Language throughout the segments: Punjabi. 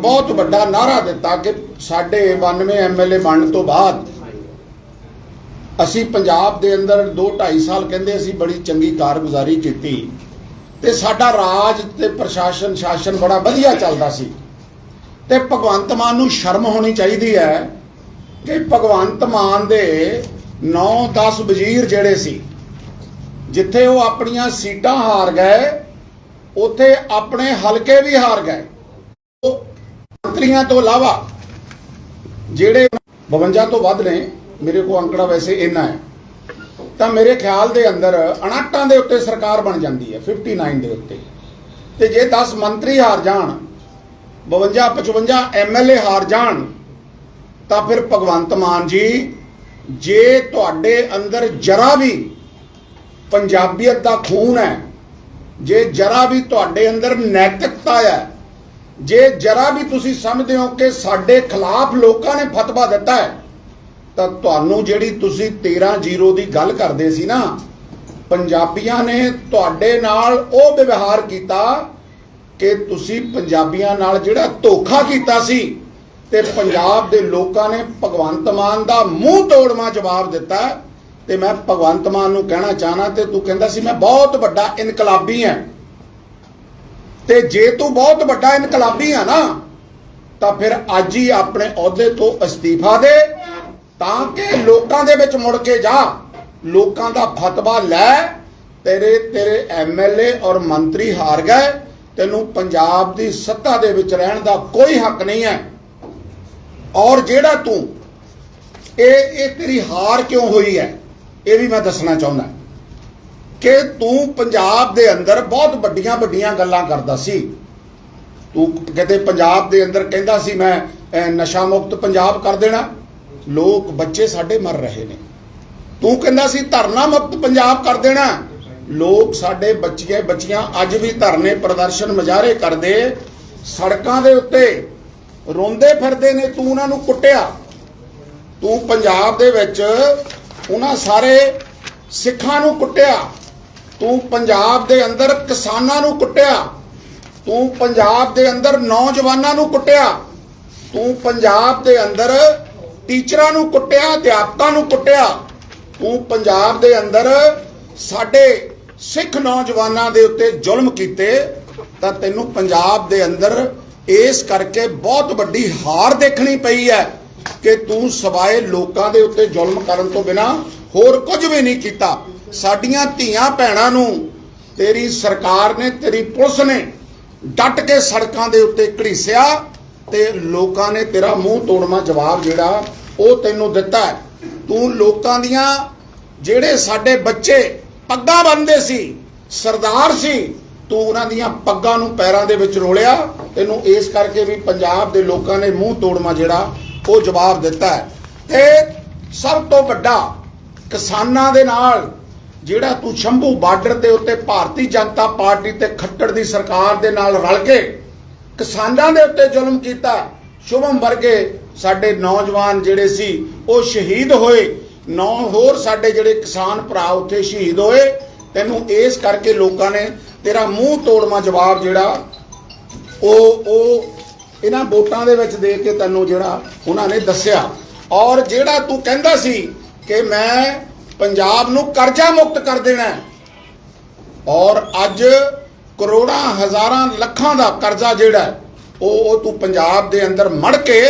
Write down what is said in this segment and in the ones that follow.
ਬਹੁਤ ਵੱਡਾ ਨਾਰਾ ਦਿੱਤਾ ਕਿ ਸਾਡੇ 92 ਐਮਐਲਏ ਬਣਨ ਤੋਂ ਬਾਅਦ ਅਸੀਂ ਪੰਜਾਬ ਦੇ ਅੰਦਰ 2 2.5 ਸਾਲ ਕਹਿੰਦੇ ਅਸੀਂ ਬੜੀ ਚੰਗੀ ਕਾਰਗੁਜ਼ਾਰੀ ਕੀਤੀ ਤੇ ਸਾਡਾ ਰਾਜ ਤੇ ਪ੍ਰਸ਼ਾਸਨ, ਸ਼ਾਸਨ ਬੜਾ ਵਧੀਆ ਚੱਲਦਾ ਸੀ। ਤੇ ਭਗਵੰਤ ਮਾਨ ਨੂੰ ਸ਼ਰਮ ਹੋਣੀ ਚਾਹੀਦੀ ਹੈ ਕਿ ਭਗਵੰਤ ਮਾਨ ਦੇ 9-10 ਵਜ਼ੀਰ ਜਿਹੜੇ ਸੀ, ਜਿੱਥੇ ਉਹ ਆਪਣੀਆਂ ਸੀਟਾਂ ਹਾਰ ਗਏ, ਉੱਥੇ ਆਪਣੇ ਹਲਕੇ ਵੀ ਹਾਰ ਗਏ। ਮੰਤਰੀਆਂ ਤੋਂ ਇਲਾਵਾ ਜਿਹੜੇ 52 ਤੋਂ ਵੱਧ ਨੇ, ਮੇਰੇ ਕੋਲ ਅੰਕੜਾ ਵੈਸੇ ਇੰਨਾ ਹੈ, ਤਾਂ ਮੇਰੇ ਖਿਆਲ ਦੇ ਅੰਦਰ 59 ਦੇ ਉੱਤੇ ਸਰਕਾਰ ਬਣ ਜਾਂਦੀ ਹੈ 59 ਦੇ ਉੱਤੇ। ਤੇ ਜੇ 10 ਮੰਤਰੀ ਹਾਰ ਜਾਣ 52 55 ਐਮਐਲਏ ਹਾਰ ਜਾਣ, ਤਾਂ ਫਿਰ ਭਗਵੰਤ ਮਾਨ ਜੀ, ਜੇ ਤੁਹਾਡੇ ਅੰਦਰ ਜਰਾ ਵੀ ਪੰਜਾਬੀਅਤ ਦਾ ਖੂਨ ਹੈ, ਜੇ ਜਰਾ ਵੀ ਤੁਹਾਡੇ ਅੰਦਰ ਨੈਤਿਕਤਾ ਹੈ ਜੇ ਜਰਾ ਵੀ ਤੁਸੀਂ ਸਮਝਦੇ ਹੋ ਕਿ ਸਾਡੇ ਖਿਲਾਫ ਲੋਕਾਂ ਨੇ ਫਤਵਾ ਦਿੱਤਾ ਹੈ, ਤਾਂ ਤੁਹਾਨੂੰ ਜਿਹੜੀ ਤੁਸੀਂ 13-0 ਦੀ ਗੱਲ ਕਰਦੇ ਸੀ ਨਾ, ਪੰਜਾਬੀਆਂ ਨੇ ਤੁਹਾਡੇ ਨਾਲ ਉਹ ਵਿਵਹਾਰ ਕੀਤਾ ਕਿ ਤੁਸੀਂ ਪੰਜਾਬੀਆਂ ਨਾਲ ਜਿਹੜਾ ਧੋਖਾ ਕੀਤਾ ਸੀ ਤੇ ਪੰਜਾਬ ਦੇ ਲੋਕਾਂ ਨੇ ਭਗਵੰਤ ਮਾਨ ਦਾ ਮੂੰਹ ਤੋੜਵਾ ਜਵਾਬ ਦਿੱਤਾ ਤੇ ਮੈਂ ਭਗਵੰਤ ਮਾਨ ਨੂੰ ਕਹਿਣਾ ਚਾਹਨਾ ਤੇ ਤੂੰ ਕਹਿੰਦਾ ਸੀ, ਮੈਂ ਬਹੁਤ ਵੱਡਾ ਇਨਕਲਾਬੀ ਹਾਂ। ਤੇ ਜੇ ਤੂੰ ਬਹੁਤ ਵੱਡਾ ਇਨਕਲਾਬੀ ਆ ਨਾ, ਤਾਂ ਫਿਰ ਅੱਜ ਹੀ ਆਪਣੇ ਅਹੁਦੇ ਤੋਂ ਅਸਤੀਫਾ ਦੇ, ਤਾਂ ਕਿ ਲੋਕਾਂ ਦੇ ਵਿੱਚ ਮੁੜ ਕੇ ਜਾ, ਲੋਕਾਂ ਦਾ ਫਤਵਾ ਲੈ, ਤੇਰੇ ਤੇਰੇ ਐਮਐਲਏ ਔਰ ਮੰਤਰੀ ਹਾਰ ਗਏ, ਤੈਨੂੰ ਪੰਜਾਬ ਦੀ ਸੱਤਾ ਦੇ ਵਿੱਚ ਰਹਿਣ ਦਾ ਕੋਈ ਹੱਕ ਨਹੀਂ ਹੈ। ਔਰ ਜਿਹੜਾ ਤੂੰ, ਇਹ ਇਹ ਤੇਰੀ ਹਾਰ ਕਿਉਂ ਹੋਈ ਹੈ, ਇਹ ਵੀ ਮੈਂ ਦੱਸਣਾ ਚਾਹੁੰਦਾ। ਕਿ ਤੂੰ ਪੰਜਾਬ ਦੇ ਅੰਦਰ ਬਹੁਤ ਵੱਡੀਆਂ ਵੱਡੀਆਂ ਗੱਲਾਂ ਕਰਦਾ ਸੀ। ਤੂੰ ਕਿਤੇ ਪੰਜਾਬ ਦੇ ਅੰਦਰ ਕਹਿੰਦਾ ਸੀ, ਮੈਂ ਨਸ਼ਾ ਮੁਕਤ ਪੰਜਾਬ ਕਰ ਦੇਣਾ। ਲੋਕ, ਬੱਚੇ ਸਾਡੇ ਮਰ ਰਹੇ ਨੇ। ਤੂੰ ਕਹਿੰਦਾ ਸੀ, ਧਰਨਾ ਮੁਕਤ ਪੰਜਾਬ ਕਰ ਦੇਣਾ। ਲੋਕ ਸਾਡੇ ਬੱਚੇ ਬੱਚੀਆਂ ਅੱਜ ਵੀ ਧਰਨੇ ਪ੍ਰਦਰਸ਼ਨ ਮੁਜ਼ਾਹਰੇ ਕਰਦੇ ਸੜਕਾਂ ਦੇ ਉੱਤੇ। ਰੋਂਦੇ ਫਿਰਦੇ ਨੇ, ਤੂੰ ਉਹਨਾਂ ਨੂੰ ਕੁੱਟਿਆ। ਤੂੰ ਪੰਜਾਬ ਦੇ ਵਿੱਚ ਉਹਨਾਂ ਸਾਰੇ ਸਿੱਖਾਂ ਨੂੰ ਕੁੱਟਿਆ। ਤੂੰ ਪੰਜਾਬ ਦੇ ਅੰਦਰ ਕਿਸਾਨਾਂ ਨੂੰ ਕੁੱਟਿਆ। ਤੂੰ ਪੰਜਾਬ ਦੇ ਅੰਦਰ ਨੌਜਵਾਨਾਂ ਨੂੰ ਕੁੱਟਿਆ। ਤੂੰ ਪੰਜਾਬ ਦੇ ਅੰਦਰ ਟੀਚਰਾਂ ਨੂੰ ਕੁੱਟਿਆ, ਅਧਿਆਪਕਾਂ ਨੂੰ ਕੁੱਟਿਆ। ਤੂੰ ਪੰਜਾਬ ਦੇ ਅੰਦਰ ਸਾਡੇ ਸਿੱਖ ਨੌਜਵਾਨਾਂ ਦੇ ਉੱਤੇ ਜ਼ੁਲਮ ਕੀਤੇ, ਤਾਂ ਤੈਨੂੰ ਪੰਜਾਬ ਦੇ ਅੰਦਰ ਇਸ ਕਰਕੇ ਬਹੁਤ ਵੱਡੀ ਹਾਰ ਦੇਖਣੀ ਪਈ ਹੈ ਕਿ ਤੂੰ ਸਵਾਏ ਲੋਕਾਂ ਦੇ ਉੱਤੇ ਜ਼ੁਲਮ ਕਰਨ ਤੋਂ ਬਿਨਾ ਹੋਰ ਕੁਝ ਵੀ ਨਹੀਂ ਕੀਤਾ। ਸਾਡੀਆਂ ਧੀਆਂ ਭੈਣਾਂ ਨੂੰ ਤੇਰੀ ਸਰਕਾਰ ਨੇ, ਤੇਰੀ ਪੁਲਿਸ ਨੇ ਡਟ ਕੇ ਸੜਕਾਂ ਦੇ ਉੱਤੇ ਘੜੀਸਿਆ ਤੇ ਲੋਕਾਂ ਨੇ ਤੇਰਾ ਮੂੰਹ ਤੋੜਵਾ ਜਵਾਬ ਜਿਹੜਾ ਉਹ ਤੈਨੂੰ ਦਿੱਤਾ ਤੂੰ ਲੋਕਾਂ ਦੀਆਂ ਜਿਹੜੇ ਸਾਡੇ ਬੱਚੇ ਪੱਗਾਂ ਬੰਨਦੇ ਸੀ, ਸਰਦਾਰ ਸੀ, ਤੂੰ ਉਹਨਾਂ ਦੀਆਂ ਪੱਗਾਂ ਨੂੰ ਪੈਰਾਂ ਦੇ ਵਿੱਚ ਰੋਲਿਆ, ਤੈਨੂੰ ਇਸ ਕਰਕੇ ਵੀ ਪੰਜਾਬ ਦੇ ਲੋਕਾਂ ਨੇ ਮੂੰਹ ਤੋੜਵਾ ਜਿਹੜਾ ਉਹ ਜਵਾਬ ਦਿੱਤਾ ਹੈ। ਤੇ ਸਭ ਤੋਂ ਵੱਡਾ ਕਿਸਾਨਾਂ ਦੇ ਨਾਲ ਜਿਹੜਾ ਤੂੰ ਸ਼ੰਭੂ ਬਾਰਡਰ ਦੇ ਉੱਤੇ ਭਾਰਤੀ ਜਨਤਾ ਪਾਰਟੀ ਤੇ ਖੱਟੜ ਦੀ ਸਰਕਾਰ ਦੇ ਨਾਲ ਰਲ ਕੇ ਕਿਸਾਨਾਂ ਦੇ ਉੱਤੇ ਜ਼ੁਲਮ ਕੀਤਾ, ਸ਼ੁਭਮ ਵਰਗੇ ਸਾਡੇ ਨੌਜਵਾਨ ਜਿਹੜੇ ਸੀ, ਉਹ ਸ਼ਹੀਦ ਹੋਏ। ਨੌ ਹੋਰ ਸਾਡੇ ਜਿਹੜੇ ਕਿਸਾਨ ਭਰਾ ਉੱਥੇ ਸ਼ਹੀਦ ਹੋਏ। ਤੈਨੂੰ ਇਸ ਕਰਕੇ ਲੋਕਾਂ ਨੇ ਤੇਰਾ ਮੂੰਹ ਤੋੜਵਾ ਜਵਾਬ ਜਿਹੜਾ, ਉਹ ਉਹ ਇਹਨਾਂ ਵੋਟਾਂ ਦੇ ਵਿੱਚ ਦੇ ਕੇ ਤੈਨੂੰ ਜਿਹੜਾ ਉਹਨਾਂ ਨੇ ਦੱਸਿਆ। ਔਰ ਜਿਹੜਾ ਤੂੰ ਕਹਿੰਦਾ ਸੀ ਕਿ ਮੈਂ ਪੰਜਾਬ ਨੂੰ ਕਰਜ਼ਾ ਮੁਕਤ ਕਰ ਦੇਣਾ ਹੈ। ਔਰ ਅੱਜ ਕਰੋੜਾਂ ਹਜ਼ਾਰਾਂ ਲੱਖਾਂ ਦਾ ਕਰਜ਼ਾ ਜਿਹੜਾ ਉਹ ਉਹ ਤੂੰ ਪੰਜਾਬ ਦੇ ਅੰਦਰ ਮੜ ਕੇ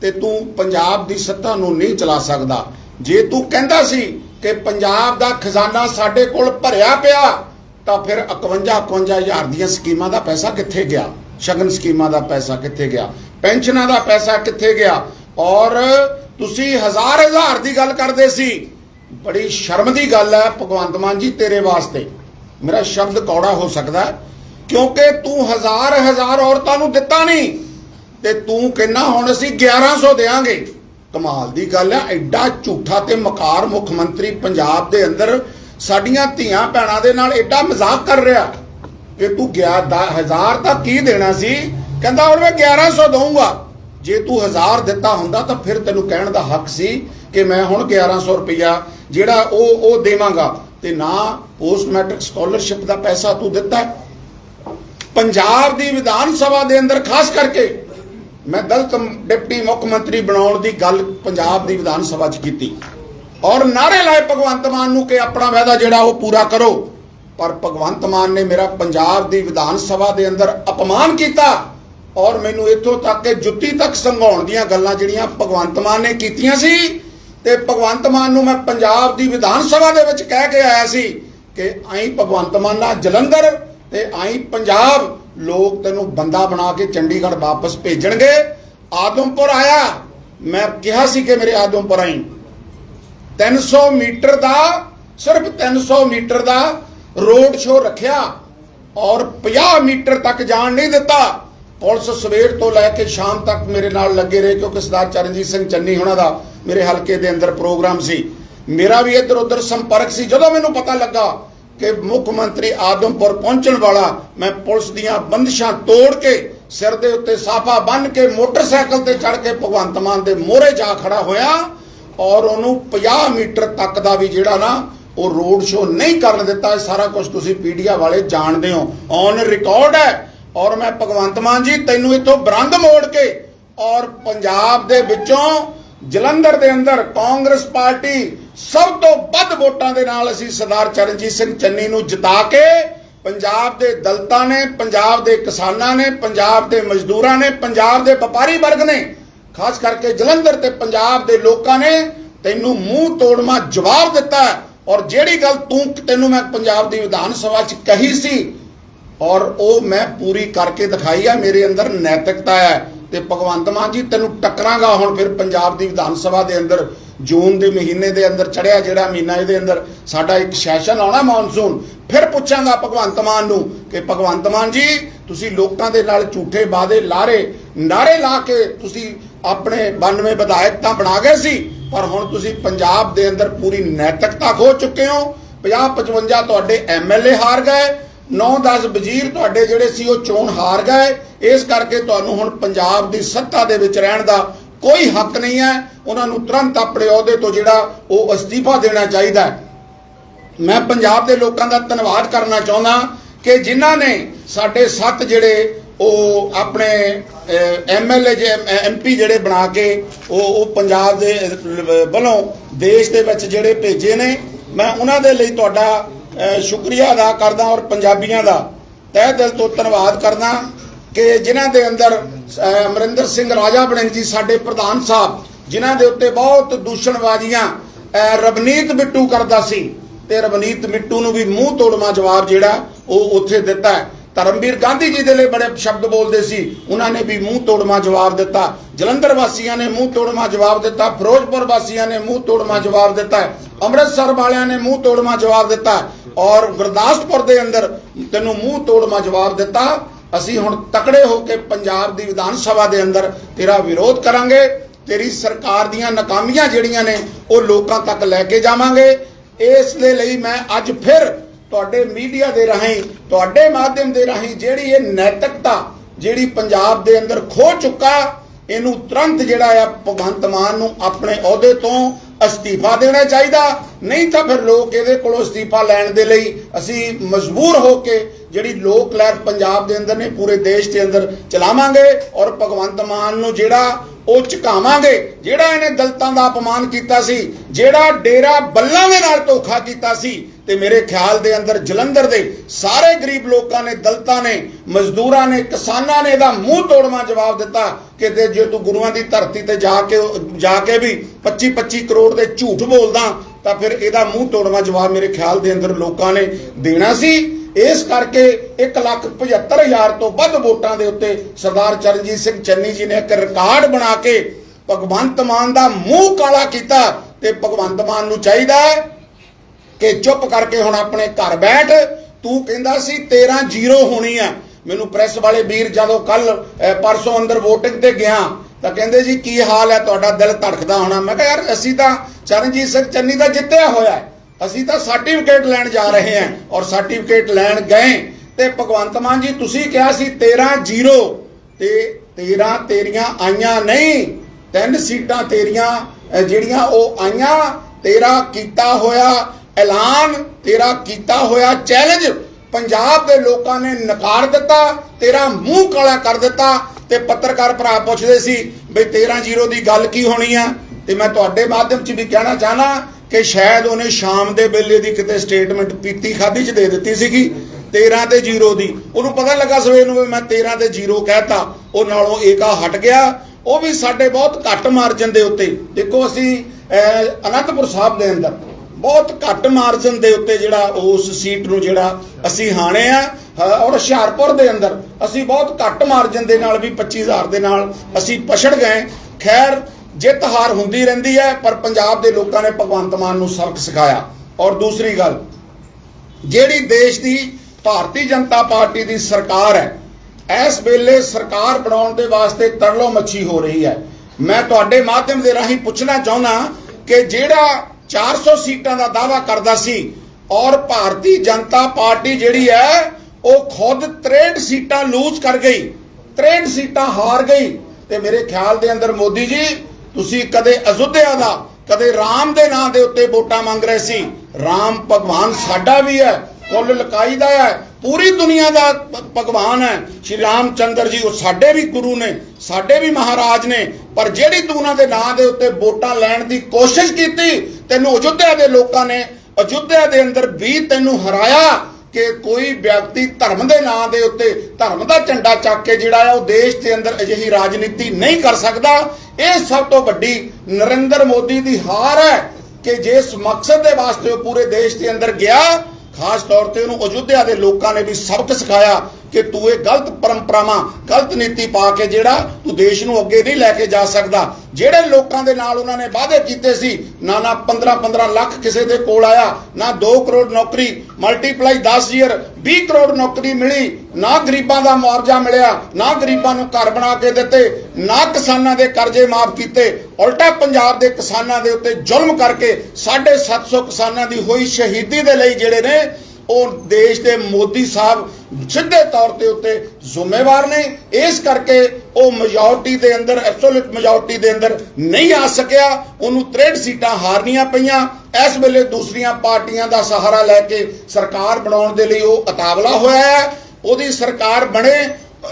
ਤੇ ਤੂੰ ਪੰਜਾਬ ਦੀ ਸੱਤਾ ਨੂੰ ਨਹੀਂ ਚਲਾ ਸਕਦਾ। ਜੇ ਤੂੰ ਕਹਿੰਦਾ ਸੀ ਕਿ ਪੰਜਾਬ ਦਾ ਖਜ਼ਾਨਾ ਸਾਡੇ ਕੋਲ ਭਰਿਆ ਪਿਆ, ਤਾਂ ਫਿਰ 51 51 ਹਜ਼ਾਰ ਦੀਆਂ ਸਕੀਮਾਂ ਦਾ ਪੈਸਾ ਕਿੱਥੇ ਗਿਆ? ਸ਼ਗਨ ਸਕੀਮਾਂ ਦਾ ਪੈਸਾ ਕਿੱਥੇ ਗਿਆ? ਪੈਨਸ਼ਨਾਂ ਦਾ ਪੈਸਾ ਕਿੱਥੇ ਗਿਆ? ਔਰ ਤੁਸੀਂ ਹਜ਼ਾਰ ਹਜ਼ਾਰ ਦੀ ਗੱਲ ਕਰਦੇ ਸੀ ਬੜੀ ਸ਼ਰਮ ਦੀ ਗੱਲ ਹੈ, ਭਗਵੰਤ ਮਾਨ ਜੀ, ਤੇਰੇ ਵਾਸਤੇ। ਮੇਰਾ ਸ਼ਬਦ ਕੌੜਾ ਹੋ ਸਕਦਾ ਕਿਉਂਕਿ ਤੂੰ ਹਜ਼ਾਰ ਹਜ਼ਾਰ ਔਰਤਾਂ ਨੂੰ ਦਿੱਤਾ ਨਹੀਂ, ਤੇ ਤੂੰ ਕਹਿੰਨਾ ਹੁਣ ਅਸੀਂ 1100 ਦੇਾਂਗੇ ਕਮਾਲ ਦੀ ਗੱਲ ਹੈ, ਐਡਾ ਝੂਠਾ ਤੇ ਮਕਾਰ ਮੁੱਖ ਮੰਤਰੀ ਪੰਜਾਬ ਦੇ ਅੰਦਰ ਸਾਡੀਆਂ ਧੀਆਂ ਭੈਣਾਂ ਦੇ ਨਾਲ ਐਡਾ ਮਜ਼ਾਕ ਕਰ ਰਿਹਾ। ਕਿ ਤੂੰ ਗਿਆ ਹਜ਼ਾਰ ਤਾਂ ਕੀ ਦੇਣਾ ਸੀ? ਕਹਿੰਦਾ ਹੁਣ ਮੈਂ 1100 ਦਊਂਗਾ। ਜੇ ਤੂੰ ਹਜ਼ਾਰ ਦਿੱਤਾ ਹੁੰਦਾ ਤਾਂ ਫਿਰ ਤੈਨੂੰ ਕਹਿਣ ਦਾ ਹੱਕ ਸੀ ਕਿ ਮੈਂ ਹੁਣ 1100 ਰੁਪਇਆ ਜਿਹੜਾ ਉਹ ਉਹ ਦੇਵਾਂਗਾ। ਤੇ ਨਾ ਪੋਸਟ ਮੈਟ੍ਰਿਕ ਸਕਾਲਰਸ਼ਿਪ ਦਾ ਪੈਸਾ ਤੂੰ ਦਿੱਤਾ। ਪੰਜਾਬ ਦੀ ਵਿਧਾਨ ਸਭਾ ਦੇ ਅੰਦਰ ਖਾਸ ਕਰਕੇ ਮੈਂ ਦਲਤ ਡਿਪਟੀ ਮੁੱਖ ਮੰਤਰੀ ਬਣਾਉਣ ਦੀ ਗੱਲ ਪੰਜਾਬ ਦੀ ਵਿਧਾਨ ਸਭਾ 'ਚ ਕੀਤੀ। ਔਰ ਨਾਰੇ ਲਾਏ ਭਗਵੰਤ ਮਾਨ ਨੂੰ ਕਿ ਆਪਣਾ ਵਾਅਦਾ ਜਿਹੜਾ ਉਹ ਪੂਰਾ ਕਰੋ। ਪਰ ਭਗਵੰਤ ਮਾਨ ਨੇ ਮੇਰਾ ਪੰਜਾਬ ਦੀ ਵਿਧਾਨ ਸਭਾ ਦੇ ਅੰਦਰ ਅਪਮਾਨ ਕੀਤਾ। ਔਰ ਮੈਨੂੰ ਇੱਥੋਂ ਤੱਕ ਕਿ ਜੁੱਤੀ ਤੱਕ ਸੰਘਾਉਣ ਦੀਆਂ ਗੱਲਾਂ ਜਿਹੜੀਆਂ ਭਗਵੰਤ ਮਾਨ ਨੇ ਕੀਤੀਆਂ ਸੀ ਤੇ ਭਗਵੰਤ ਮਾਨ ਨੂੰ ਮੈਂ ਪੰਜਾਬ ਦੀ ਵਿਧਾਨ ਸਭਾ ਦੇ ਵਿੱਚ ਕਹਿ ਕੇ ਆਇਆ ਸੀ ਕਿ ਆਈ ਭਗਵੰਤ ਮਾਨ ਨਾਲ ਜਲੰਧਰ ਤੇ ਆਈ ਪੰਜਾਬ। ਲੋਕ ਤੈਨੂੰ ਬੰਦਾ ਬਣਾ ਕੇ ਚੰਡੀਗੜ੍ਹ ਵਾਪਸ ਭੇਜਣਗੇ। ਆਦਮਪੁਰ ਆਇਆ। ਮੈਂ ਕਿਹਾ ਸੀ ਕਿ ਮੇਰੇ ਆਦਮਪੁਰ ਆਈ। 300 ਮੀਟਰ ਦਾ, ਸਿਰਫ 300 ਮੀਟਰ ਦਾ ਰੋਡ ਸ਼ੋਅ ਰੱਖਿਆ ਔਰ 50 ਮੀਟਰ ਤੱਕ ਜਾਣ ਨਹੀਂ ਦਿੱਤਾ। ਪੁਲਿਸ ਸਵੇਰ ਤੋਂ ਲੈ ਕੇ ਸ਼ਾਮ ਤੱਕ ਮੇਰੇ ਨਾਲ ਲੱਗੇ ਰਹੇ ਕਿਉਂਕਿ ਸਰਦਾਰ ਚਰਨਜੀਤ ਸਿੰਘ ਚੰਨੀ ਉਹਨਾਂ ਦਾ ਮੇਰੇ ਹਲਕੇ ਦੇ ਅੰਦਰ ਪ੍ਰੋਗਰਾਮ ਸੀ। ਮੇਰਾ ਵੀ ਇੱਧਰ ਉੱਧਰ ਸੰਪਰਕ ਸੀ। ਜਦੋਂ ਮੈਨੂੰ ਪਤਾ ਲੱਗਾ ਕਿ ਮੁੱਖ ਮੰਤਰੀ ਆਦਮਪੁਰ ਪਹੁੰਚਣ ਵਾਲਾ, ਮੈਂ ਪੁਲਿਸ ਦੀਆਂ ਬੰਦਿਸ਼ਾਂ ਤੋੜ ਕੇ ਸਿਰ ਦੇ ਉੱਤੇ ਸਾਫਾ ਬੰਨ੍ਹ ਕੇ ਮੋਟਰਸਾਈਕਲ ਤੇ ਚੜ੍ਹ ਕੇ ਭਗਵੰਤ ਮਾਨ ਦੇ ਮੋਹਰੇ ਜਾ ਖੜਾ ਹੋਇਆ ਔਰ ਉਹਨੂੰ 50 ਮੀਟਰ ਤੱਕ ਦਾ ਵੀ ਜਿਹੜਾ ਨਾ, ਉਹ ਰੋਡ ਸ਼ੋਅ ਨਹੀਂ ਕਰਨ ਦਿੱਤਾ। ਇਹ ਸਾਰਾ ਕੁਝ ਤੁਸੀਂ ਪੀਡੀਆ ਵਾਲੇ ਜਾਣਦੇ ਹੋ। ਔਨ ਰਿਕਾਰਡ ਹੈ। ਔਰ ਮੈਂ ਭਗਵੰਤ ਮਾਨ ਜੀ, ਤੈਨੂੰ ਇੱਥੋਂ ਬਰੰਦ ਮੋੜ ਕੇ ਔਰ ਪੰਜਾਬ ਦੇ ਵਿੱਚੋਂ ਜਲੰਧਰ ਦੇ ਅੰਦਰ ਕਾਂਗਰਸ ਪਾਰਟੀ ਸਭ ਤੋਂ ਵੱਧ ਵੋਟਾਂ ਦੇ ਨਾਲ ਅਸੀਂ ਸਰਦਾਰ ਚਰਨਜੀਤ ਸਿੰਘ ਚੰਨੀ ਨੂੰ ਜਿਤਾ ਕੇ ਪੰਜਾਬ ਦੇ ਦਲਤਾਂ ਨੇ, ਪੰਜਾਬ ਦੇ ਕਿਸਾਨਾਂ ਨੇ, ਪੰਜਾਬ ਦੇ ਮਜ਼ਦੂਰਾਂ ਨੇ, ਪੰਜਾਬ ਦੇ ਵਪਾਰੀ ਵਰਗ ਨੇ, ਖਾਸ ਕਰਕੇ ਜਲੰਧਰ ਤੇ ਪੰਜਾਬ ਦੇ ਲੋਕਾਂ ਨੇ ਤੈਨੂੰ ਮੂੰਹ ਤੋੜਮਾ ਜਵਾਬ ਦਿੱਤਾ ਔਰ ਜਿਹੜੀ ਗੱਲ ਤੂੰ, ਤੈਨੂੰ ਮੈਂ ਪੰਜਾਬ ਦੀ ਵਿਧਾਨ ਸਭਾ 'ਚ ਕਹੀ ਸੀ, ਔਰ ਉਹ ਮੈਂ ਪੂਰੀ ਕਰਕੇ ਦਿਖਾਈ ਆ, ਮੇਰੇ ਅੰਦਰ ਨੈਤਿਕਤਾ ਹੈ। ਤੇ ਭਗਵੰਤ ਮਾਨ ਜੀ, ਤੈਨੂੰ ਟੱਕਰਾਂਗਾ ਹੁਣ ਫਿਰ ਪੰਜਾਬ ਦੀ ਵਿਧਾਨ ਸਭਾ ਦੇ ਅੰਦਰ, ਜੂਨ ਦੇ ਮਹੀਨੇ ਦੇ ਅੰਦਰ ਚੜਿਆ ਜਿਹੜਾ ਮਹੀਨਾ ਇਹਦੇ ਅੰਦਰ ਸਾਡਾ ਇੱਕ ਸੈਸ਼ਨ ਆਉਣਾ ਮੌਨਸੂਨ ਫਿਰ ਪੁੱਛਾਂਗਾ ਭਗਵੰਤ ਮਾਨ ਨੂੰ ਕਿ ਭਗਵੰਤ ਮਾਨ ਜੀ, ਤੁਸੀਂ ਲੋਕਾਂ ਦੇ ਨਾਲ ਝੂਠੇ ਵਾਅਦੇ ਲਾਰੇ, ਨਾਰੇ ਲਾ ਕੇ ਤੁਸੀਂ ਆਪਣੇ 92 ਵਿਧਾਇਕ ਤਾਂ ਬਣਾ ਗਏ ਸੀ, ਪਰ ਹੁਣ ਤੁਸੀਂ ਪੰਜਾਬ ਦੇ ਅੰਦਰ ਪੂਰੀ ਨੈਤਿਕਤਾ ਖੋ ਚੁੱਕੇ ਹੋ 50 55 ਤੁਹਾਡੇ ਐਮਐਲਏ ਹਾਰ ਗਏ 9-10 ਵਜ਼ੀਰ ਤੁਹਾਡੇ ਜਿਹੜੇ ਸੀ ਉਹ ਚੋਣ ਹਾਰ ਗਏ। ਇਸ ਕਰਕੇ ਤੁਹਾਨੂੰ ਹੁਣ ਪੰਜਾਬ ਦੀ ਸੱਤਾ ਦੇ ਵਿੱਚ ਰਹਿਣ ਦਾ ਕੋਈ ਹੱਕ ਨਹੀਂ ਹੈ। ਉਹਨਾਂ ਨੂੰ ਤੁਰੰਤ ਆਪਣੇ ਅਹੁਦੇ ਤੋਂ ਜਿਹੜਾ ਉਹ ਅਸਤੀਫਾ ਦੇਣਾ ਚਾਹੀਦਾ ਹੈ। ਮੈਂ ਪੰਜਾਬ ਦੇ ਲੋਕਾਂ ਦਾ ਧੰਨਵਾਦ ਕਰਨਾ ਚਾਹੁੰਦਾ ਕਿ ਜਿਨ੍ਹਾਂ ਨੇ ਸਾਡੇ ਸੱਤ ਜਿਹੜੇ ਉਹ ਆਪਣੇ ਐਮਐਲਏ ਜੇ ਐਮਪੀ ਜਿਹੜੇ ਬਣਾ ਕੇ ਉਹ ਉਹ ਪੰਜਾਬ ਦੇ ਵੱਲੋਂ ਦੇਸ਼ ਦੇ ਵਿੱਚ ਜਿਹੜੇ ਭੇਜੇ ਨੇ, ਮੈਂ ਉਹਨਾਂ ਦੇ ਲਈ ਤੁਹਾਡਾ ਸ਼ੁਕਰੀਆ ਅਦਾ ਕਰਦਾ ਔਰ ਪੰਜਾਬੀਆਂ ਦਾ ਤਹਿ ਦਿਲ ਤੋਂ ਧੰਨਵਾਦ ਕਰਦਾ ਕਿ ਜਿਨ੍ਹਾਂ ਦੇ ਅੰਦਰ ਅਮਰਿੰਦਰ ਸਿੰਘ ਰਾਜਾ ਬਣੇ ਸਾਡੇ ਪ੍ਰਧਾਨ ਸਾਹਿਬ, ਜਿਨ੍ਹਾਂ ਦੇ ਉੱਤੇ ਬਹੁਤ ਦੂਸ਼ਣਬਾਜ਼ੀਆਂ ਰਵਨੀਤ ਬਿੱਟੂ ਕਰਦਾ ਸੀ। ਤੇ ਰਵਨੀਤ ਮਿੱਟੂ ਨੂੰ ਵੀ ਮੂੰਹ ਤੋੜਮਾ ਜਵਾਬ ਜਿਹੜਾ ਉਹ ਉੱਥੇ ਦਿੱਤਾ ਧਰਮਵੀਰ ਗਾਂਧੀ ਜੀ ਦੇ ਲਈ ਬੜੇ ਸ਼ਬਦ ਬੋਲਦੇ ਸੀ, ਉਹਨਾਂ ਨੇ ਵੀ ਮੂੰਹ ਤੋੜਮਾ ਜਵਾਬ ਦਿੱਤਾ। ਜਲੰਧਰ ਵਾਸੀਆਂ ਨੇ ਮੂੰਹ ਤੋੜਮਾ ਜਵਾਬ ਦਿੱਤਾ, ਫਿਰੋਜ਼ਪੁਰ ਵਾਸੀਆਂ ਨੇ ਮੂੰਹ ਤੋੜਮਾ ਜਵਾਬ ਦਿੱਤਾ ਅੰਮ੍ਰਿਤਸਰ ਵਾਲਿਆਂ ਨੇ ਮੂੰਹ ਤੋੜਮਾ ਜਵਾਬ ਦਿੱਤਾ ਔਰ ਗੁਰਦਾਸਪੁਰ ਦੇ ਅੰਦਰ ਤੈਨੂੰ ਮੂੰਹ ਤੋੜ ਤੋੜਮਾ ਜਵਾਬ ਦਿੱਤਾ। ਅਸੀਂ ਹੁਣ ਤਕੜੇ ਹੋ ਕੇ ਪੰਜਾਬ ਦੀ ਵਿਧਾਨ ਸਭਾ ਦੇ ਅੰਦਰ ਤੇਰਾ ਵਿਰੋਧ ਕਰਾਂਗੇ। ਤੇਰੀ ਸਰਕਾਰ ਦੀਆਂ ਨਾਕਾਮੀਆਂ ਜਿਹੜੀਆਂ ਨੇ, ਉਹ ਲੋਕਾਂ ਤੱਕ ਲੈ ਕੇ ਜਾਵਾਂਗੇ। ਇਸ ਦੇ ਲਈ ਮੈਂ ਅੱਜ ਫਿਰ ਤੁਹਾਡੇ ਮੀਡੀਆ ਦੇ ਰਾਹੀਂ, ਤੁਹਾਡੇ ਮਾਧਿਅਮ ਦੇ ਰਾਹੀਂ ਜਿਹੜੀ ਇਹ ਨੈਤਿਕਤਾ ਜਿਹੜੀ ਪੰਜਾਬ ਦੇ ਅੰਦਰ ਖੋ ਚੁੱਕਾ, ਇਹਨੂੰ ਤੁਰੰਤ ਜਿਹੜਾ ਆ ਭਗਵੰਤ ਮਾਨ ਨੂੰ ਆਪਣੇ ਅਹੁਦੇ ਤੋਂ ਅਸਤੀਫਾ ਦੇਣਾ ਚਾਹੀਦਾ। ਨਹੀਂ ਤਾਂ ਫਿਰ ਲੋਕ ਇਹਦੇ ਕੋਲੋਂ ਅਸਤੀਫਾ ਲੈਣ ਦੇ ਲਈ ਅਸੀਂ ਮਜਬੂਰ ਹੋ ਕੇ ਜਿਹੜੀ ਲੋਕ ਲਹਿਰ ਪੰਜਾਬ ਦੇ ਅੰਦਰ ਨੇ, ਪੂਰੇ ਦੇਸ਼ ਦੇ ਅੰਦਰ ਚਲਾਵਾਂਗੇ ਔਰ ਭਗਵੰਤ ਮਾਨ ਨੂੰ ਜਿਹੜਾ ਉਹ ਝੁਕਾਵਾਂਗੇ, ਜਿਹੜਾ ਇਹਨੇ ਦਲਤਾਂ ਦਾ ਅਪਮਾਨ ਕੀਤਾ ਸੀ, ਜਿਹੜਾ ਡੇਰਾ ਬੱਲਾਂ ਦੇ ਨਾਲ ਧੋਖਾ ਕੀਤਾ ਸੀ, ਤੇ ਮੇਰੇ ਖਿਆਲ ਦੇ ਅੰਦਰ ਜਲੰਧਰ ਦੇ ਸਾਰੇ ਗਰੀਬ ਲੋਕਾਂ ਨੇ, ਦਲਤਾਂ ਨੇ, ਮਜ਼ਦੂਰਾਂ ਨੇ, ਕਿਸਾਨਾਂ ਨੇ ਇਹਦਾ ਮੂੰਹ ਤੋੜਵਾ ਜਵਾਬ ਦਿੱਤਾ ਕਿ ਤੇ ਜੇ ਤੂੰ ਗੁਰੂਆਂ ਦੀ ਧਰਤੀ ਤੇ ਜਾ ਕੇ ਜਾ ਕੇ ਵੀ 25 25 ਕਰੋੜ ਦੇ ਝੂਠ ਬੋਲਦਾ, ਤਾਂ ਫਿਰ ਇਹਦਾ ਮੂੰਹ ਤੋੜਵਾ ਜਵਾਬ ਮੇਰੇ ਖਿਆਲ ਦੇ ਅੰਦਰ ਲੋਕਾਂ ਨੇ ਦੇਣਾ ਸੀ। ਇਸ ਕਰਕੇ 175000 ਤੋਂ ਵੱਧ ਵੋਟਾਂ ਦੇ ਉੱਤੇ ਸਰਦਾਰ ਚਰਨਜੀਤ ਸਿੰਘ ਚੰਨੀ ਜੀ ਨੇ ਇੱਕ ਰਿਕਾਰਡ ਬਣਾ ਕੇ ਭਗਵੰਤ ਮਾਨ ਦਾ ਮੂੰਹ ਕਾਲਾ ਕੀਤਾ ਤੇ ਭਗਵੰਤ ਮਾਨ ਨੂੰ ਚਾਹੀਦਾ ਕਿ ਚੁੱਪ ਕਰਕੇ ਹੁਣ ਆਪਣੇ ਘਰ ਬੈਠ। ਤੂੰ ਕਹਿੰਦਾ ਸੀ 13 ਜ਼ੀਰੋ ਹੋਣੀ ਆ। ਮੈਨੂੰ ਪ੍ਰੈਸ ਵਾਲੇ ਵੀਰ ਜਦੋਂ ਕੱਲ ਪਰਸੋਂ ਅੰਦਰ VOTING ਤੇ ਗਿਆ ਤਾਂ ਕਹਿੰਦੇ ਜੀ, ਕੀ ਹਾਲ ਹੈ? ਤੁਹਾਡਾ ਦਿਲ ਧੜਕਦਾ ਹੋਣਾ? ਮੈਂ ਕਿਹਾ, ਯਾਰ ਅਸੀਂ ਤਾਂ ਚਰਨਜੀਤ ਸਿੰਘ ਚੰਨੀ ਦਾ ਜਿੱਤਿਆ ਹੋਇਆ ਹੈ। ਅਸੀਂ ਤਾਂ ਸਰਟੀਫਿਕੇਟ ਲੈਣ ਜਾ ਰਹੇ ਹਾਂ ਔਰ ਸਰਟੀਫਿਕੇਟ ਲੈਣ ਗਏ ਤੇ ਭਗਵੰਤ ਮਾਨ ਜੀ, ਤੁਸੀਂ ਕਿਹਾ ਸੀ 13 ਜ਼ੀਰੋ ਤੇ 13 ਤੇਰੀਆਂ ਆਈਆਂ ਨਹੀਂ, ਤਿੰਨ ਸੀਟਾਂ ਤੇਰੀਆਂ ਜਿਹੜੀਆਂ ਉਹ ਆਈਆਂ, ਤੇਰਾ ਕੀਤਾ ਹੋਇਆ ਐਲਾਨ, ਤੇਰਾ ਕੀਤਾ ਹੋਇਆ ਚੈਲੰਜ ਪੰਜਾਬ ਦੇ ਲੋਕਾਂ ਨੇ ਨਕਾਰ ਦਿੱਤਾ, ਤੇਰਾ ਮੂੰਹ ਕਾਲਾ ਕਰ ਦਿੱਤਾ ਤੇ ਪੱਤਰਕਾਰ ਭਰਾ ਪੁੱਛਦੇ ਸੀ, ਬਈ 13-0 ਦੀ ਗੱਲ ਕੀ ਹੋਣੀ ਆ? ਤੇ ਮੈਂ ਤੁਹਾਡੇ ਮਾਧਿਅਮ 'ਚ ਵੀ ਕਹਿਣਾ ਚਾਹਨਾ ਕਿ ਸ਼ਾਇਦ ਉਹਨੇ ਸ਼ਾਮ ਦੇ ਵੇਲੇ ਦੀ ਕਿਤੇ ਸਟੇਟਮੈਂਟ ਪੀਤੀ ਖਾਦੀ 'ਚ ਦੇ ਦਿੱਤੀ ਸੀਗੀ 13 ਤੇ 0 ਦੀ। ਉਹਨੂੰ ਪਤਾ ਲੱਗਾ ਸਵੇਰ ਨੂੰ ਵੀ ਮੈਂ 13 ਤੇ 0 ਕਹਿਤਾ। ਉਹ ਨਾਲੋਂ ਏਕਾ ਹਟ ਗਿਆ। ਉਹ ਵੀ ਸਾਡੇ ਬਹੁਤ ਘੱਟ ਮਾਰਜਨ ਦੇ ਉੱਤੇ। ਦੇਖੋ ਅਸੀਂ ਅਨੰਦਪੁਰ ਸਾਹਿਬ ਦੇ ਅੰਦਰ ਬਹੁਤ ਘੱਟ ਮਾਰਜਨ ਦੇ ਉੱਤੇ ਜਿਹੜਾ ਉਸ ਸੀਟ ਨੂੰ ਜਿਹੜਾ ਅਸੀਂ ਹਾਣੇ ਆ। ਔਰ ਹੁਸ਼ਿਆਰਪੁਰ ਦੇ ਅੰਦਰ ਅਸੀਂ ਬਹੁਤ ਘੱਟ ਮਾਰਜਨ ਦੇ ਨਾਲ ਵੀ 25000 ਦੇ ਨਾਲ ਅਸੀਂ ਪਛੜ ਗਏ। ਖੈਰ ਜਿੱਤ ਹਾਰ ਹੁੰਦੀ ਰਹਿੰਦੀ ਹੈ, ਪਰ ਪੰਜਾਬ ਦੇ ਲੋਕਾਂ ਨੇ ਭਗਵੰਤ ਮਾਨ ਨੂੰ ਸਬਕ ਸਿਖਾਇਆ। ਔਰ ਦੂਸਰੀ ਗੱਲ, ਜਿਹੜੀ ਦੇਸ਼ ਦੀ ਭਾਰਤੀ ਜਨਤਾ ਪਾਰਟੀ ਦੀ ਸਰਕਾਰ ਹੈ, ਇਸ ਵੇਲੇ ਸਰਕਾਰ ਬਣਾਉਣ ਦੇ ਵਾਸਤੇ ਤਰਲੋ ਮੱਛੀ ਹੋ ਰਹੀ ਹੈ। ਮੈਂ ਤੁਹਾਡੇ ਮਾਧਿਅਮ ਦੇ ਰਾਹੀਂ ਪੁੱਛਣਾ ਚਾਹੁੰਦਾ ਕਿ ਜਿਹੜਾ 400 ਸੀਟਾਂ ਦਾ ਦਾਵਾ ਕਰਦਾ ਸੀ, ਔਰ ਭਾਰਤੀ ਜਨਤਾ ਪਾਰਟੀ ਜਿਹੜੀ ਹੈ, ਉਹ ਖੁਦ 63 ਸੀਟਾਂ ਲੂਜ਼ ਕਰ ਗਈ 63 ਸੀਟਾਂ ਹਾਰ ਗਈ। ਤੇ ਮੇਰੇ ਖਿਆਲ ਦੇ ਅੰਦਰ ਮੋਦੀ ਜੀ ਤੁਸੀਂ ਕਦੇ ਅਯੁੱਧਿਆ ਦਾ, ਕਦੇ ਰਾਮ ਦੇ ਨਾਂ ਦੇ ਉੱਤੇ ਵੋਟਾਂ ਮੰਗ ਰਹੇ ਸੀ। ਰਾਮ ਭਗਵਾਨ ਸਾਡਾ ਵੀ ਹੈ, ਕੁੱਲ ਲਕਾਈ ਦਾ ਹੈ, ਪੂਰੀ ਦੁਨੀਆ ਦਾ ਭਗਵਾਨ ਹੈ। ਸ਼੍ਰੀ ਰਾਮ ਚੰਦਰ ਜੀ, ਉਹ ਸਾਡੇ ਵੀ ਗੁਰੂ ਨੇ, ਸਾਡੇ ਵੀ ਮਹਾਰਾਜ ਨੇ, ਪਰ ਜਿਹੜੀ ਤੂੰ ਉਹਨਾਂ ਦੇ ਨਾਂ ਦੇ ਉੱਤੇ ਵੋਟਾਂ ਲੈਣ ਦੀ ਕੋਸ਼ਿਸ਼ ਕੀਤੀ, ਤੈਨੂੰ ਅਯੁੱਧਿਆ ਦੇ ਲੋਕਾਂ ਨੇ, ਅਯੁੱਧਿਆ ਦੇ ਅੰਦਰ ਵੀ ਤੈਨੂੰ ਹਰਾਇਆ। ਕਿ ਕੋਈ ਵਿਅਕਤੀ ਧਰਮ ਦੇ ਨਾਂ ਦੇ ਉੱਤੇ ਧਰਮ ਦਾ ਝੰਡਾ ਚੱਕ ਕੇ ਜਿਹੜਾ ਆ ਉਹ ਦੇਸ਼ ਦੇ ਅੰਦਰ ਅਜਿਹੀ ਰਾਜਨੀਤੀ ਨਹੀਂ ਕਰ ਸਕਦਾ। ਇਹ ਸਭ ਤੋਂ ਵੱਡੀ ਨਰਿੰਦਰ ਮੋਦੀ ਦੀ ਹਾਰ ਹੈ ਕਿ ਜਿਸ ਮਕਸਦ ਦੇ ਵਾਸਤੇ ਉਹ ਪੂਰੇ ਦੇਸ਼ ਦੇ ਅੰਦਰ ਗਿਆ, ਖਾਸ ਤੌਰ ਤੇ ਉਹਨੂੰ ਅਯੁੱਧਿਆ ਦੇ ਲੋਕਾਂ ਨੇ ਵੀ ਸਬਕ ਸਿਖਾਇਆ। ਕਿ ਤੂੰ ਇਹ ਗਲਤ ਪਰੰਪਰਾਵਾਂ, ਗਲਤ ਨੀਤੀ ਪਾ ਕੇ ਜਿਹੜਾ ਤੂੰ ਦੇਸ਼ ਨੂੰ ਅੱਗੇ ਨਹੀਂ ਲੈ ਕੇ ਜਾ ਸਕਦਾ। ਜਿਹੜੇ ਲੋਕਾਂ ਦੇ ਨਾਲ ਉਹਨਾਂ ਨੇ ਵਾਅਦੇ ਕੀਤੇ ਸੀ, ਨਾ ਨਾ 15 15 ਲੱਖ ਕਿਸੇ ਦੇ ਕੋਲ ਆਇਆ, ਨਾ 2 ਕਰੋੜ ਨੌਕਰੀ ਮਲਟੀਪਲਾਈ 10 ਈਅਰ 20 ਕਰੋੜ ਨੌਕਰੀ ਮਿਲੀ, ਨਾ ਗਰੀਬਾਂ ਦਾ ਮੁਆਵਜ਼ਾ ਮਿਲਿਆ, ਨਾ ਗਰੀਬਾਂ ਨੂੰ ਘਰ ਬਣਾ ਕੇ ਦਿੱਤੇ, ਨਾ ਕਿਸਾਨਾਂ ਦੇ ਕਰਜ਼ੇ ਮਾਫ ਕੀਤੇ। ਉਲਟਾ ਪੰਜਾਬ ਦੇ ਕਿਸਾਨਾਂ ਦੇ ਉੱਤੇ ਜ਼ੁਲਮ ਕਰਕੇ 750 ਕਿਸਾਨਾਂ ਦੀ ਹੋਈ ਸ਼ਹੀਦੀ ਦੇ ਲਈ ਜਿਹੜੇ ਨੇ ਉਹ ਦੇਸ਼ ਦੇ ਮੋਦੀ ਸਾਹਿਬ ਸਿੱਧੇ ਤੌਰ ਤੇ ਉੱਤੇ ਜ਼ਿੰਮੇਵਾਰ ਨੇ। ਇਸ ਕਰਕੇ ਉਹ ਮੈਜੋਰਟੀ ਦੇ ਅੰਦਰ ਐਬਸੋਲੂਟ ਮੈਜੋਰਟੀ ਦੇ ਅੰਦਰ ਨਹੀਂ ਆ ਸਕਿਆ। ਉਹਨੂੰ 63 ਸੀਟਾਂ ਹਾਰਨੀਆਂ ਪਈਆਂ। ਇਸ ਵੇਲੇ ਦੂਸਰੀਆਂ ਪਾਰਟੀਆਂ ਦਾ ਸਹਾਰਾ ਲੈ ਕੇ ਸਰਕਾਰ ਬਣਾਉਣ ਦੇ ਲਈ ਉਹ ਅਤਾਵਲਾ ਹੋਇਆ ਹੈ। ਉਹਦੀ ਸਰਕਾਰ ਬਣੇ,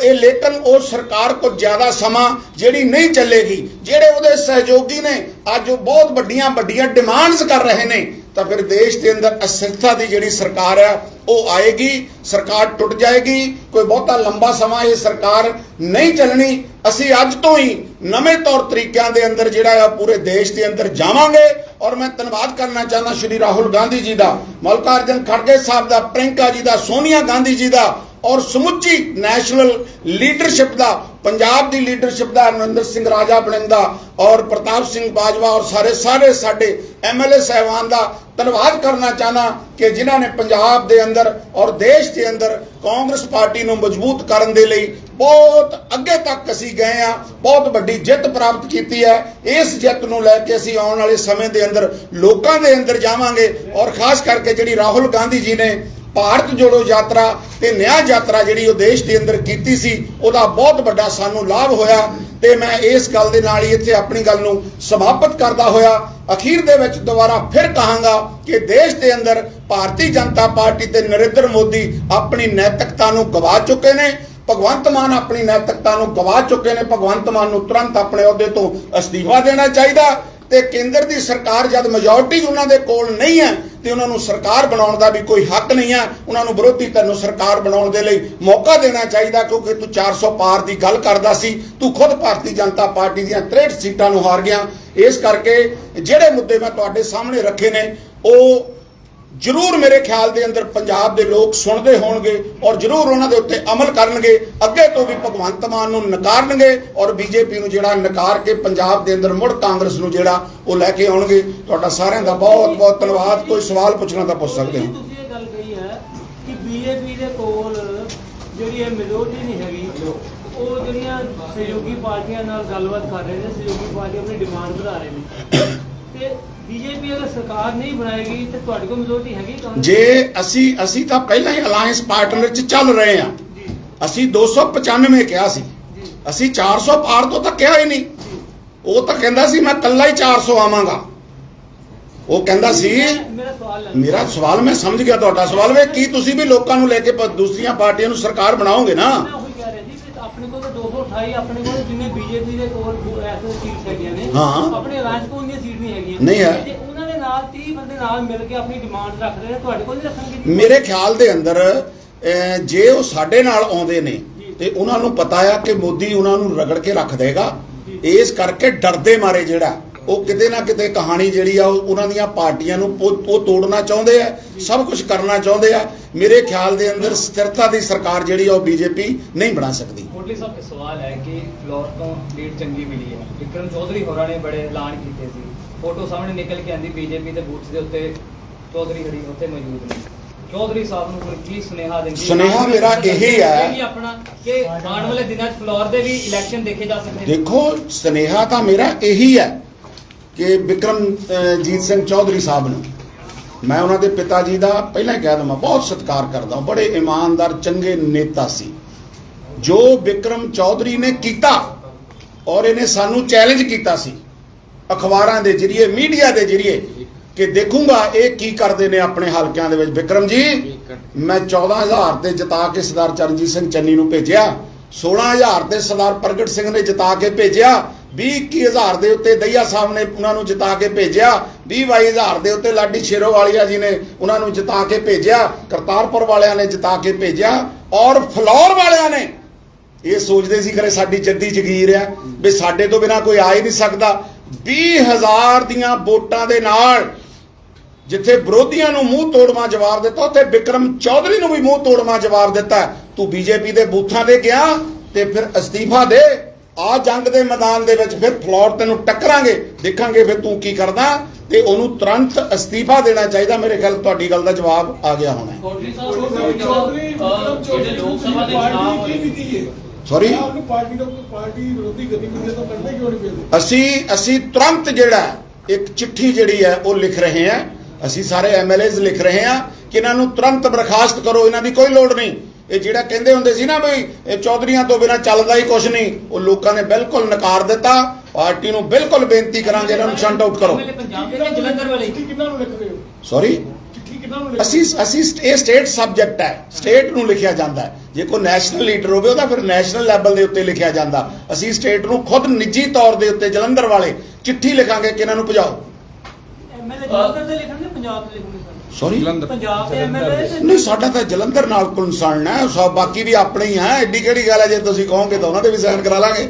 ਇਹ ਲੇਕਿਨ ਉਹ ਸਰਕਾਰ ਕੋਲ ਜ਼ਿਆਦਾ ਸਮਾਂ ਜਿਹੜੀ ਨਹੀਂ ਚੱਲੇਗੀ, ਜਿਹੜੇ ਉਹਦੇ ਸਹਿਯੋਗੀ ਨੇ, ਅੱਜ ਉਹ ਬਹੁਤ ਵੱਡੀਆਂ ਵੱਡੀਆਂ ਡਿਮਾਂਡਸ ਕਰ ਰਹੇ ਨੇ। ਤਾਂ ਫਿਰ ਦੇਸ਼ ਦੇ ਅੰਦਰ ਅਸਥਿਰਤਾ ਦੀ ਜਿਹੜੀ ਸਰਕਾਰ ਹੈ ਉਹ ਆਏਗੀ, ਸਰਕਾਰ ਟੁੱਟ ਜਾਏਗੀ, ਕੋਈ ਬਹੁਤਾ ਲੰਬਾ ਸਮਾਂ ਇਹ ਸਰਕਾਰ ਨਹੀਂ ਚੱਲਣੀ। ਅਸੀਂ ਅੱਜ ਤੋਂ ਹੀ ਨਵੇਂ ਤੌਰ ਤਰੀਕਿਆਂ ਦੇ ਅੰਦਰ ਜਿਹੜਾ ਆ, ਪੂਰੇ ਦੇਸ਼ ਦੇ ਅੰਦਰ ਜਾਵਾਂਗੇ। ਔਰ ਮੈਂ ਧੰਨਵਾਦ ਕਰਨਾ ਚਾਹੁੰਦਾ ਸ਼੍ਰੀ ਰਾਹੁਲ ਗਾਂਧੀ ਜੀ ਦਾ। ਮਲਕਾਰਜਨ ਖੜਗੇ ਸਾਹਿਬ ਦਾ ਪ੍ਰਿੰਕਾ ਜੀ ਦਾ, ਸੋਨੀਆ ਗਾਂਧੀ ਜੀ ਦਾ ਔਰ ਸਮੁੱਚੀ ਨੈਸ਼ਨਲ ਲੀਡਰਸ਼ਿਪ ਦਾ, ਪੰਜਾਬ ਦੀ ਲੀਡਰਸ਼ਿਪ ਦਾ ਅਮਰਿੰਦਰ ਸਿੰਘ ਰਾਜਾ ਬਣਿੰਦਾ ਔਰ ਪ੍ਰਤਾਪ ਸਿੰਘ ਬਾਜਵਾ ਔਰ ਸਾਰੇ ਸਾਰੇ ਸਾਡੇ ਐਮਐਲਏ ਸਹਿਬਾਨ ਦਾ ਧੰਨਵਾਦ ਕਰਨਾ ਚਾਹਨਾ ਕਿ ਜਿਨ੍ਹਾਂ ਨੇ ਪੰਜਾਬ ਦੇ ਅੰਦਰ ਔਰ ਦੇਸ਼ ਦੇ ਅੰਦਰ ਕਾਂਗਰਸ ਪਾਰਟੀ ਨੂੰ ਮਜ਼ਬੂਤ ਕਰਨ ਦੇ ਲਈ ਬਹੁਤ ਅੱਗੇ ਤੱਕ ਅਸੀਂ ਗਏ ਆ ਬਹੁਤ ਵੱਡੀ ਜਿੱਤ ਪ੍ਰਾਪਤ ਕੀਤੀ ਹੈ। ਇਸ ਜਿੱਤ ਨੂੰ ਲੈ ਕੇ ਅਸੀਂ ਆਉਣ ਵਾਲੇ ਸਮੇਂ ਦੇ ਅੰਦਰ ਲੋਕਾਂ ਦੇ ਅੰਦਰ ਜਾਵਾਂਗੇ ਔਰ ਖਾਸ ਕਰਕੇ ਜਿਹੜੀ ਰਾਹੁਲ ਗਾਂਧੀ ਜੀ ਨੇ ਭਾਰਤ ਜੋੜੋ ਯਾਤਰਾ ਤੇ ਨਿਆਂ ਯਾਤਰਾ ਜਿਹੜੀ ਉਹ ਦੇਸ਼ ਦੇ ਅੰਦਰ ਕੀਤੀ ਸੀ, ਉਹਦਾ ਬਹੁਤ ਵੱਡਾ ਸਾਨੂੰ ਲਾਭ ਹੋਇਆ। ਤੇ ਮੈਂ ਇਸ ਗੱਲ ਦੇ ਨਾਲ ਹੀ ਇੱਥੇ ਆਪਣੀ ਗੱਲ ਨੂੰ ਸਮਾਪਤ ਕਰਦਾ ਹੋਇਆ ਅਖੀਰ ਦੇ ਵਿੱਚ ਦੁਬਾਰਾ ਫਿਰ ਕਹਾਂਗਾ ਕਿ ਦੇਸ਼ ਦੇ ਅੰਦਰ ਭਾਰਤੀ ਜਨਤਾ ਪਾਰਟੀ ਤੇ ਨਰਿੰਦਰ ਮੋਦੀ ਆਪਣੀ ਨੈਤਿਕਤਾ ਨੂੰ ਗਵਾ ਚੁੱਕੇ ਨੇ, ਭਗਵੰਤ ਮਾਨ ਆਪਣੀ ਨੈਤਿਕਤਾ ਨੂੰ ਗਵਾ ਚੁੱਕੇ ਨੇ, ਭਗਵੰਤ ਮਾਨ ਨੂੰ ਤੁਰੰਤ ਆਪਣੇ ਅਹੁਦੇ ਤੋਂ ਅਸਤੀਫਾ ਦੇਣਾ ਚਾਹੀਦਾ ਤੇ ਕੇਂਦਰ ਦੀ ਸਰਕਾਰ ਜਦ ਮੈਜੋਰਟੀ ਉਹਨਾਂ ਦੇ ਕੋਲ ਨਹੀਂ ਹੈ ਤੇ ਉਹਨਾਂ ਨੂੰ ਸਰਕਾਰ ਬਣਾਉਣ ਦਾ ਵੀ ਕੋਈ ਹੱਕ ਨਹੀਂ ਹੈ ਉਹਨਾਂ ਨੂੰ ਵਿਰੋਧੀ ਧਿਰ ਨੂੰ ਸਰਕਾਰ ਬਣਾਉਣ ਦੇ ਲਈ ਮੌਕਾ ਦੇਣਾ ਚਾਹੀਦਾ, ਕਿਉਂਕਿ ਤੂੰ 400 ਪਾਰ ਦੀ ਗੱਲ ਕਰਦਾ ਸੀ। ਤੂੰ ਖੁਦ ਭਾਰਤੀ ਜਨਤਾ ਪਾਰਟੀ ਦੀਆਂ 63 ਸੀਟਾਂ ਨੂੰ ਹਾਰ ਗਿਆ। ਇਸ ਕਰਕੇ ਜਿਹੜੇ ਮੁੱਦੇ ਮੈਂ ਤੁਹਾਡੇ ਸਾਹਮਣੇ ਰੱਖੇ ਨੇ, ਉਹ ਜ਼ਰੂਰ ਮੇਰੇ ਖਿਆਲ ਦੇ ਅੰਦਰ ਪੰਜਾਬ ਦੇ ਲੋਕ ਸੁਣਦੇ ਹੋਣਗੇ ਔਰ ਜ਼ਰੂਰ ਉਹਨਾਂ ਦੇ ਉੱਤੇ ਅਮਲ ਕਰਨਗੇ, ਅੱਗੇ ਤੋਂ ਵੀ ਭਗਵੰਤ ਮਾਨ ਨੂੰ ਨਕਾਰਨਗੇ ਔਰ ਬੀਜੇਪੀ ਨੂੰ ਜਿਹੜਾ ਨਕਾਰ ਕੇ ਪੰਜਾਬ ਦੇ ਅੰਦਰ ਮੁੜ ਕਾਂਗਰਸ ਨੂੰ ਜਿਹੜਾ ਉਹ ਲੈ ਕੇ ਆਉਣਗੇ। ਤੁਹਾਡਾ ਸਾਰਿਆਂ ਦਾ ਬਹੁਤ ਬਹੁਤ ਧੰਨਵਾਦ। ਕੋਈ ਸਵਾਲ ਪੁੱਛਣਾ ਤਾਂ ਪੁੱਛ ਸਕਦੇ ਹੋ। ਤੁਸੀਂ ਇਹ ਗੱਲ ਕਹੀ ਹੈ ਕਿ ਬੀਜੇਪੀ ਦੇ ਕੋਲ ਜਿਹੜੀ ਇਹ ਮੈਜੋਰਟੀ ਨਹੀਂ ਹੈਗੀ, ਉਹ ਜਿਹੜੀਆਂ ਸਹਿਯੋਗੀ ਪਾਰਟੀਆਂ ਨਾਲ ਗੱਲਬਾਤ ਕਰ ਰਹੇ ਨੇ, ਸਹਿਯੋਗੀ ਪਾਰਟੀ ਆਪਣੀ ਡਿਮਾਂਡ ਵਧਾ ਰਹੇ ਨੇ। ਤੇ ਬੀਜੇਪੀ ਅਗਰ ਸਰਕਾਰ ਨਹੀਂ ਬਣਾਏਗੀ ਤੇ ਤੁਹਾਡੇ ਕੋਲ ਮੈਜੋਰਟੀ ਹੈਗੀ ਕਾਂਗਰਸ ਜੇ ਅਸੀਂ ਅਸੀਂ ਤਾਂ ਪਹਿਲਾਂ ਹੀ ਅਲਾਈਅੰਸ ਪਾਰਟਨਰ 'ਚ ਚੱਲ ਰਹੇ ਜੀ। ਅਸੀਂ 295 ਕਿਹਾ ਸੀ। ਅਸੀਂ 400 ਪਾਰ ਤੋਂ ਤਾਂ ਕਿਹਾ ਹੀ ਨਹੀਂ। ਉਹ ਤਾਂ ਕਹਿੰਦਾ ਸੀ ਮੈਂ ਕੱਲਾ ਹੀ 400 ਆਵਾਂਗਾ। ਉਹ ਕਹਿੰਦਾ ਸੀ ਮੇਰਾ ਸਵਾਲ ਮੈਂ ਸਮਝ ਗਿਆ ਤੁਹਾਡਾ ਸਵਾਲ। ਵੇ ਕੀ ਤੁਸੀਂ ਵੀ ਲੋਕਾਂ ਨੂੰ ਲੈ ਕੇ ਦੂਸਰੀਆਂ ਪਾਰਟੀਆਂ ਨੂੰ ਸਰਕਾਰ ਬਣਾਓਗੇ ਨਾ? ਆਪਣੇ ਕੋਲ ਤਾਂ 218 28 ਆਪਣੇ ਕੋਲ ਜਿੰਨੇ ਬੀਜੇਪੀ ਦੇ ਕੋਲ ਬੂ- ਐਸੇ ਸੀਟਸ ਹੈਗੀਆਂ ਨੇ। ਹਾਂ। ਆਪਣੇ ਅਲਾਇੰਸ ਕੋਲ ਦੀਆਂ ਸੀਟ ਨਹੀਂ ਹੈਗੀਆਂ। ਨਹੀਂ ਹੈ। ਤੇ ਉਹਨਾਂ ਦੇ ਨਾਲ 30 ਬੰਦੇ ਨਾਲ ਮਿਲ ਕੇ ਆਪਣੀ ਡਿਮਾਂਡ ਰੱਖ ਰਹੇ ਨੇ। ਤੁਹਾਡੇ ਕੋਲ ਨਹੀਂ ਰੱਖਣਗੇ ਮੇਰੇ ਖਿਆਲ ਦੇ ਅੰਦਰ ਅਹ, ਜੇ ਉਹ ਸਾਡੇ ਨਾਲ ਆਉਂਦੇ ਨੇ ਤੇ ਉਹਨਾਂ ਨੂੰ ਪਤਾ ਆ ਕਿ ਮੋਦੀ ਉਹਨਾਂ ਨੂੰ ਰਗੜ ਕੇ ਰੱਖ ਦੇਗਾ। ਇਸ ਕਰਕੇ ਡਰਦੇ ਮਾਰੇ ਜਿਹੜਾ। ਉਹ ਕਿਤੇ ਨਾ ਕਿਤੇ ਕਹਾਣੀ ਜਿਹੜੀ ਆ ਉਹ ਉਹਨਾਂ ਦੀਆਂ ਪਾਰਟੀਆਂ ਨੂੰ ਉਹ ਤੋੜਨਾ ਚਾਹੁੰਦੇ ਆ ਸਭ ਕੁਝ ਕਰਨਾ ਚਾਹੁੰਦੇ ਆ। ਮੇਰੇ ਖਿਆਲ ਦੇ ਅੰਦਰ ਸਥਿਰਤਾ ਦੀ ਸਰਕਾਰ ਜਿਹੜੀ ਆ ਉਹ ਬੀਜੇਪੀ ਨਹੀਂ ਬਣਾ ਸਕਦੀ। ਕੋਟਲੀ ਸਾਹਿਬ ਇੱਕ ਸਵਾਲ ਹੈ ਕਿ ਫਲੋਰ ਤੋਂ ਲੀਡ ਚੰਗੀ ਮਿਲੀ ਹੈ। ਵਿਕਰਮ ਚੌਧਰੀ ਹੋਰਾਂ ਨੇ ਬੜੇ ਐਲਾਨ ਕੀਤੇ ਸੀ। ਫੋਟੋ ਸਾਹਮਣੇ ਨਿਕਲ ਕੇ ਆਂਦੀ ਬੀਜੇਪੀ ਦੇ ਬੂਥ ਦੇ ਉੱਤੇ ਚੌਧਰੀ ਖੜੀ ਉੱਥੇ ਮੌਜੂਦ ਨੇ। ਚੌਧਰੀ ਸਾਹਿਬ ਨੂੰ ਹੁਣ ਕੀ ਸੁਨੇਹਾ ਦਿੰਦੀ ਸੁਨੇਹਾ ਮੇਰਾ ਇਹੀ ਹੈ। ਕਿ ਆਪਣਾ ਕਿ ਆਉਣ ਵਾਲੇ ਦਿਨਾਂ 'ਚ ਫਲੋਰ ਦੇ ਵੀ ਇਲੈਕਸ਼ਨ ਦੇਖੇ ਜਾ ਸਕਦੇ ਦੇਖੋ ਸਨੇਹਾ ਤਾਂ ਮੇਰਾ ਇਹੀ ਹੈ। ਕਿ ਵਿਕਰਮ ਸਿੰਘ ਚੌਧਰੀ ਸਾਹਿਬ ਨੂੰ ਮੈਂ ਉਹਨਾਂ ਦੇ ਪਿਤਾ ਜੀ ਦਾ ਪਹਿਲਾਂ ਕਹਿ ਦਵਾਂ, ਬਹੁਤ ਸਤਿਕਾਰ ਕਰਦਾ ਬੜੇ ਇਮਾਨਦਾਰ, ਚੰਗੇ ਨੇਤਾ ਸੀ। ਜੋ ਵਿਕਰਮ ਚੌਧਰੀ ਨੇ ਕੀਤਾ ਔਰ ਇਹਨੇ ਸਾਨੂੰ ਚੈਲੰਜ ਕੀਤਾ ਸੀ, ਅਖਬਾਰਾਂ ਦੇ ਜਰੀਏ ਮੀਡੀਆ ਦੇ ਜਰੀਏ, ਕਿ ਦੇਖੂੰਗਾ ਇਹ ਕੀ ਕਰਦੇ ਨੇ ਆਪਣੇ ਹਲਕਿਆਂ ਦੇ ਵਿੱਚ। ਵਿਕਰਮ ਜੀ, ਮੈਂ 14000 ਤੇ ਜਿਤਾ ਕੇ ਸਰਦਾਰ ਚਰਨਜੀਤ ਸਿੰਘ ਚੰਨੀ ਨੂੰ ਭੇਜਿਆ 16000 ਤੇ ਸਰਦਾਰ ਪ੍ਰਗਟ ਸਿੰਘ ਨੇ ਜਿਤਾ ਕੇ ਭੇਜਿਆ 20 21000 ਦੇ ਉੱਤੇ ਦਈਆ ਸਾਹਿਬ ਨੇ ਉਹਨਾਂ ਨੂੰ ਜਿਤਾ ਕੇ ਭੇਜਿਆ। 20 22000 ਦੇ ਉੱਤੇ ਲਾਡੀ ਸ਼ੇਰੋ ਵਾਲੀਆ ਜੀ ਨੇ ਉਹਨਾਂ ਨੂੰ ਜਿਤਾ ਕੇ ਭੇਜਿਆ। ਕਰਤਾਰਪੁਰ ਵਾਲਿਆਂ ਨੇ ਜਿਤਾ ਕੇ ਭੇਜਿਆ। ਔਰ ਫਲੌਰ ਵਾਲਿਆਂ ਨੇ ਇਹ ਸੋਚਦੇ ਸੀ ਕਰੇ ਸਾਡੀ ਜੱਦੀ ਜਗੀਰ ਆ ਵੀ ਸਾਡੇ ਤੋਂ ਬਿਨਾ ਕੋਈ ਆ ਹੀ ਨਹੀਂ ਸਕਦਾ। 20000 ਦੀਆਂ ਵੋਟਾਂ ਦੇ ਨਾਲ ਜਿੱਥੇ ਵਿਰੋਧੀਆਂ ਨੂੰ ਮੂੰਹ ਤੋੜਵਾ ਜਵਾਬ ਦਿੱਤਾ, ਉੱਥੇ ਵਿਕਰਮ ਚੌਧਰੀ ਨੂੰ ਵੀ ਮੂੰਹ ਤੋੜਵਾ ਜਵਾਬ ਦਿੱਤਾ। ਤੂੰ ਬੀਜੇਪੀ ਦੇ ਬੂਥਾਂ ਤੇ ਗਿਆ ਤੇ ਫਿਰ ਅਸਤੀਫਾ ਦੇ। ਆ ਜੰਗ ਦੇ ਮੈਦਾਨ ਦੇ ਵਿੱਚ ਫਿਰ ਫਲੋਰ ਤੈਨੂੰ ਟੱਕਰਾਂਗੇ। ਦੇਖਾਂਗੇ ਫਿਰ ਤੂੰ ਕੀ ਕਰਦਾ ਤੇ ਉਹਨੂੰ ਤੁਰੰਤ ਅਸਤੀਫਾ ਦੇਣਾ ਚਾਹੀਦਾ। ਮੇਰੇ ਖਿਆਲ ਤੁਹਾਡੀ ਗੱਲ ਦਾ ਜਵਾਬ ਆ ਗਿਆ ਹੋਣਾ। ਪੈਂਦੇ? ਅਸੀਂ ਅਸੀਂ ਤੁਰੰਤ ਜਿਹੜਾ ਇੱਕ ਚਿੱਠੀ ਜਿਹੜੀ ਹੈ ਉਹ ਲਿਖ ਰਹੇ ਹਾਂ। ਅਸੀਂ ਸਾਰੇ ਐਮਐਲਏਜ਼ ਲਿਖ ਰਹੇ ਹਾਂ ਕਿ ਇਹਨਾਂ ਨੂੰ ਤੁਰੰਤ ਬਰਖਾਸਤ ਕਰੋ ਇਹਨਾਂ ਦੀ ਕੋਈ ਲੋੜ ਨਹੀਂ। ਇਹ ਜਿਹੜਾ ਕਹਿੰਦੇ ਹੁੰਦੇ ਸੀ ਨਾ ਵੀ ਚੌਧਰੀਆਂ ਤੋਂ ਬਿਨਾ ਚੱਲਦਾ ਹੀ ਕੁਝ ਨਹੀਂ। ਉਹ ਲੋਕਾਂ ਨੇ ਬਿਲਕੁਲ ਨਕਾਰ ਦਿੱਤਾ। ਪਾਰਟੀ ਨੂੰ ਬਿਲਕੁਲ ਬੇਨਤੀ ਕਰਾਂਗੇ, ਇਹਨਾਂ ਨੂੰ ਸ਼ੰਟ ਆਊਟ ਕਰੋ। ਸੌਰੀ ਅਸੀਂ ਅਸੀਂ ਇਹ ਸਟੇਟ ਸਬਜੈਕਟ ਹੈ। ਸਟੇਟ ਨੂੰ ਲਿਖਿਆ ਜਾਂਦਾ ਹੈ। ਜੇ ਕੋਈ ਨੈਸ਼ਨਲ ਲੀਡਰ ਹੋਵੇ, ਉਹਦਾ ਫਿਰ ਨੈਸ਼ਨਲ ਲੈਵਲ ਦੇ ਉੱਤੇ ਲਿਖਿਆ ਜਾਂਦਾ। ਅਸੀਂ ਸਟੇਟ ਨੂੰ ਖੁਦ ਨਿੱਜੀ ਤੌਰ ਦੇ ਉੱਤੇ ਜਲੰਧਰ ਵਾਲੇ ਚਿੱਠੀ ਲਿਖਾਂਗੇ ਕਿ ਇਹਨਾਂ ਨੂੰ ਭਜਾਓ। ਐਮਐਲਏ ਜਲੰਧਰ ਦੇ ਲਿਖਣਗੇ, ਪੰਜਾਬ ਦੇ ਲਿਖਣਗੇ। ਸਰ ਪੰਜਾਬ ਦੇ ਐਮਐਲਏ ਨਹੀਂ ਸਾਡਾ ਤਾਂ ਜਲੰਧਰ ਨਾਲ ਕੰਸਰਨ ਹੈ। ਸਭ ਬਾਕੀ ਵੀ ਆਪਣੇ ਹੀ ਹੈ। ਐਡੀ ਕਿਹੜੀ ਗੱਲ ਹੈ? ਜੇ ਤੁਸੀਂ ਕਹੋਗੇ ਤਾਂ ਉਹਨਾਂ ਦੇ ਵੀ ਸਾਈਨ ਕਰਾ ਲਾਂਗੇ।